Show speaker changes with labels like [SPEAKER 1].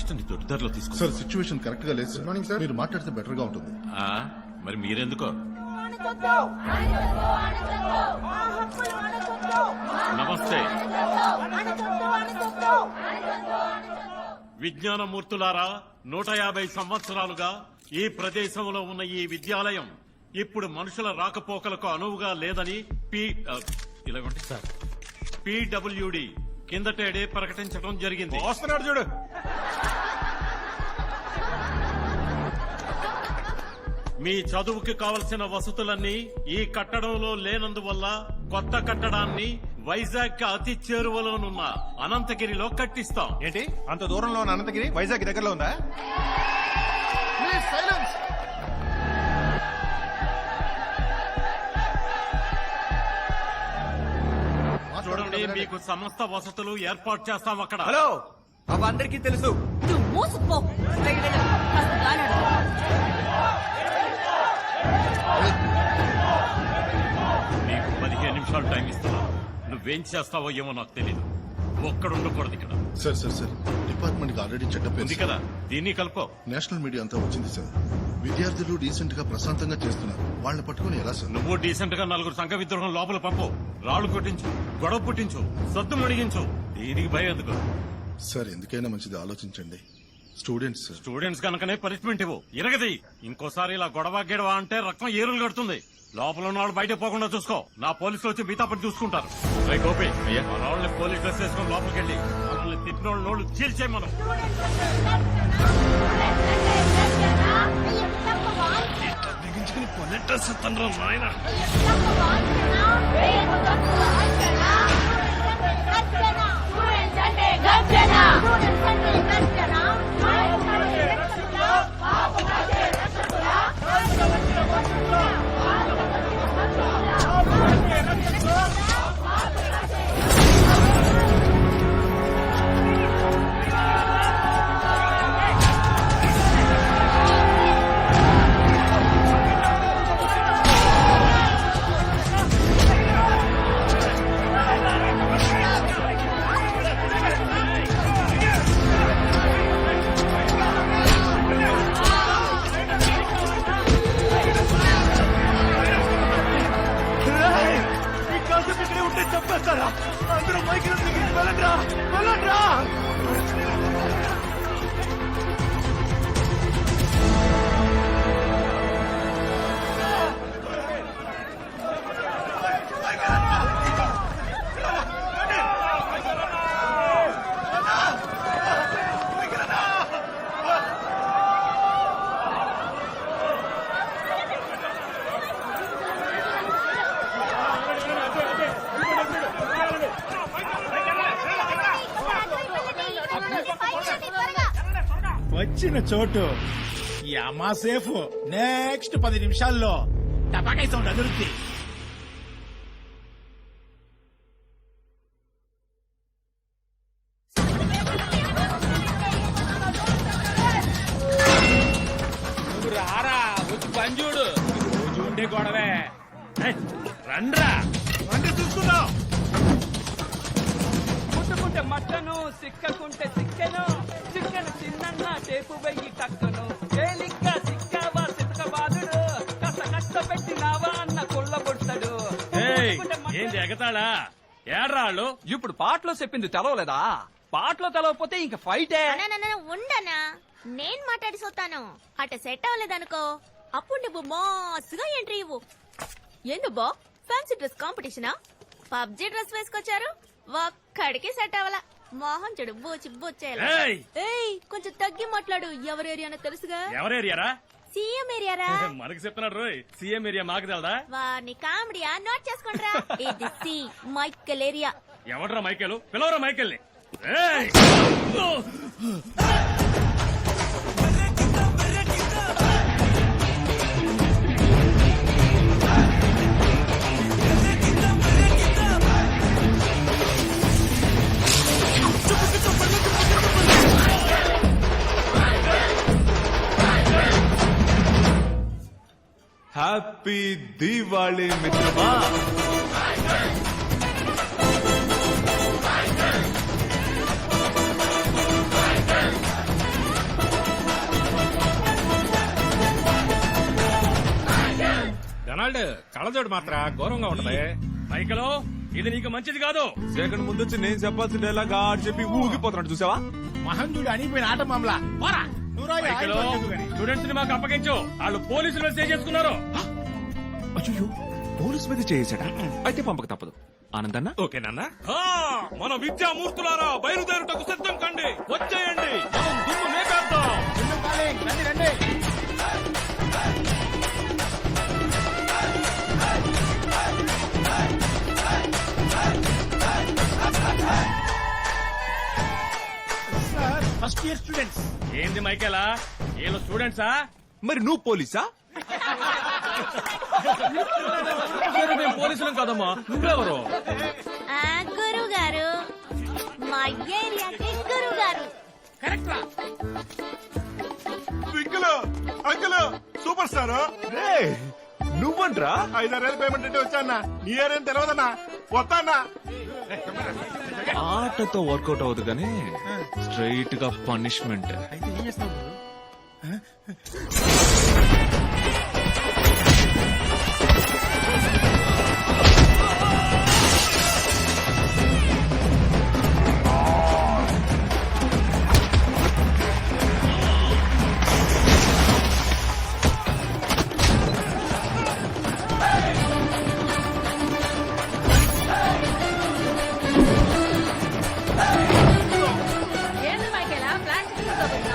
[SPEAKER 1] మినిస్టర్ని దొడ్డిదారిలో తీసుకో.
[SPEAKER 2] Sir situation కరెక్ట్గా లేదు మార్నింగ్ సార్ మీరు మాట్లాడితే బెటర్గా ఉంటుంది.
[SPEAKER 1] ఆ, మరి మీరెందుకో? నమస్తే. విజ్ఞానమూర్తులారా నూట యాభై సంవత్సరాలుగా ఈ ప్రదేశంలో ఉన్న ఈ విద్యాలయం ఇప్పుడు మనుషుల రాకపోకలకు అనువుగా లేదని పి ఆ, ఇలాగంటే సార్. పిడబ్ల్యూడి కిందటేడే ప్రకటించడం జరిగింది.
[SPEAKER 3] వస్తున్నాడు చూడు.
[SPEAKER 1] మీ చదువుకి కావలసిన వసతులన్నీ ఈ కట్టడంలో లేనందువల్ల కొత్త కట్టడాన్ని వైజాగ్కి అతి చేరువలోనున్న అనంతగిరిలో కట్టిస్తాం.
[SPEAKER 3] ఏంటి? అంత దూరంలో ఉన్న అనంతగిరి వైజాగ్ దగ్గరలో ఉందా?
[SPEAKER 1] చూడండి మీకు సమస్త వసతులు ఏర్పాటు చేస్తాం అక్కడ.
[SPEAKER 3] హలో! అవి అందరికీ తెలుసు
[SPEAKER 1] నిమిషాలు టైం ఇస్తున్నా. నువ్వేం చేస్తావో ఏమో నాకు తెలీదు. ఒక్కడుండకూడదు ఇక్కడ.
[SPEAKER 2] Sir sir sir. డిపార్ట్మెంట్కి ఆల్రెడీ చెడ్డ
[SPEAKER 1] ఉంది కదా. దీన్ని కలుపు.
[SPEAKER 2] నేషనల్ మీడియా అంతా వచ్చింది సార్. విద్యార్థులు డీసెంట్గా ప్రశాంతంగా చేస్తున్నారు. వాళ్ళని పట్టుకుని ఎలా సార్?
[SPEAKER 1] నువ్వు డీసెంట్గా నలుగురు సంఘ విద్రోహం లోపల పంపు. రాళ్ళు కొట్టించు గొడవ పుట్టించు సద్దు మడిగించు దీనికి భయం ఎందుకు?
[SPEAKER 2] సార్ ఎందుకైనా మంచిది ఆలోచించండి. స్టూడెంట్స్
[SPEAKER 1] స్టూడెంట్స్ కనుకనే పనిష్మెంట్ ఇవ్వు. ఇరగది. ఇంకోసారి ఇలా గొడవ గిడవ అంటే రక్తం ఏరులు కడుతుంది. లోపల ఉన్న వాళ్ళు బయట పోకుండా చూసుకో. నా పోలీసులు వచ్చి మిగతా పని చూసుకుంటారు. రే గోపి. వాళ్ళని పోలీస్ డ్రెస్ వేసుకొని లోపలికి వెళ్ళి మనల్ని తిట్టిన వాళ్ళు నోళ్ళు చీల్చేయి మనం. బిగించుకుని కొనెట్టేసి తండ్రి నాయన.
[SPEAKER 4] వచ్చిన చోటు. ఈ అమ్మా సేఫ్. నెక్స్ట్ పది నిమిషాల్లో టపాకాయ సౌండ్ అదురుద్ది. నువ్వు రారా వచ్చి పని చూడు. రోజు ఉండే గొడవే. రండ్రా. రండి చూసుకుందాం
[SPEAKER 5] ముట్టుకుంటే మట్టను సిక్కకుంటే సిక్కెను సిక్కెను చిన్న టేపు వెయ్యి టక్కను తేలిగ్గా సిక్కావా సిక్క బాధుడు కాస్త కష్టపెట్టినావా అన్న కొల్ల కొడతాడు
[SPEAKER 1] ఏయ్, ఏంది ఎగతాళా? ఏడ్రాళ్ళు
[SPEAKER 5] ఇప్పుడు పాటలో చెప్పింది తెలవలేదా? పాటలో తెలవకపోతే ఇంక ఫైటే
[SPEAKER 6] ఉండనా నేను మాట్లాడి సోతాను. అట సెట్ అవ్వలేదనుకో. అప్పుడు నువ్వు మాసుగా ఎంట్రీ ఇవ్వు. ఎందు బా? ఫ్యాన్సీ డ్రెస్ కాంపిటీషనా పబ్జి డ్రెస్ వేసుకొచ్చారు? ఒక్కడికి సెట్ అవ్వాల. మోహన్ చెడు బోచి బొచ్చేయాలి
[SPEAKER 1] ఏయ్!
[SPEAKER 6] ఏయ్ కొంచెం తగ్గి మాట్లాడు. ఎవరి ఏరియానో తెలుసుగా?
[SPEAKER 1] ఎవరేరియారా
[SPEAKER 6] సీఎం ఏరియారా?
[SPEAKER 1] మనకి చెప్తున్నాడు రోయ్. సీఎం ఏరియా మాకు తెలదా?
[SPEAKER 6] వాని కామెడీయా నోట్ చేసుకుంట్రా? ఇది సి మైకల్ ఏరియా.
[SPEAKER 1] ఎవడ్రా మైకేలు? పిలవరా మైకేల్ని? ఏయ్!
[SPEAKER 7] హ్యాపీ దీవాళి మిత్రమా.
[SPEAKER 4] డొనాల్డ్ కళ్ళజోడు మాత్ర ఘోరంగా ఉంటది. మైకలో ఇది నీకు మంచిది కాదు.
[SPEAKER 7] సెకండ్ ముందు వచ్చి నేను చెప్పాల్సి డైలాగ్ ఆడు చెప్పి ఊగిపోతున్నాడు చూసావా?
[SPEAKER 4] మహంజుడు అనిపోయిన ఆట మామలా. స్టూడెంట్స్ని మాకు అప్పగించు. వాళ్ళు పోలీసులు స్టే చేసుకున్నారు
[SPEAKER 7] అయ్యో పోలీస్ మీద చేసాడా? అయితే పంపక తప్పదు. ఆనందన్న
[SPEAKER 4] ఓకేనన్నా మన విద్యామూర్తులారా బయలుదేరుటకు సిద్ధం కండి. వచ్చేయండి. మనం దుమ్ము మేపేద్దాం. ఫస్ట్ ఇయర్ స్టూడెంట్స్ ఏంది మైకేలా? వీళ్ళు స్టూడెంట్సా
[SPEAKER 7] మరి నువ్వు పోలీసా?
[SPEAKER 4] మేము పోలీసులం కదమ్మా. నువ్వెవరు?
[SPEAKER 6] గురువు గారు మా ఏరియాకి గురువు గారు
[SPEAKER 3] అంకుల్ అంకుల్ సూపర్ స్టార్.
[SPEAKER 7] రే నువ్వంట్రా?
[SPEAKER 3] ఐదారేళ్ళు పేమెంట్ అంటే వచ్చానా? నీ ఏరేం తెలియదన్నా వస్తానా?
[SPEAKER 7] ఆటతో వర్కౌట్ అవ్వదు కానీ స్ట్రైట్గా పనిష్మెంట్ 있어도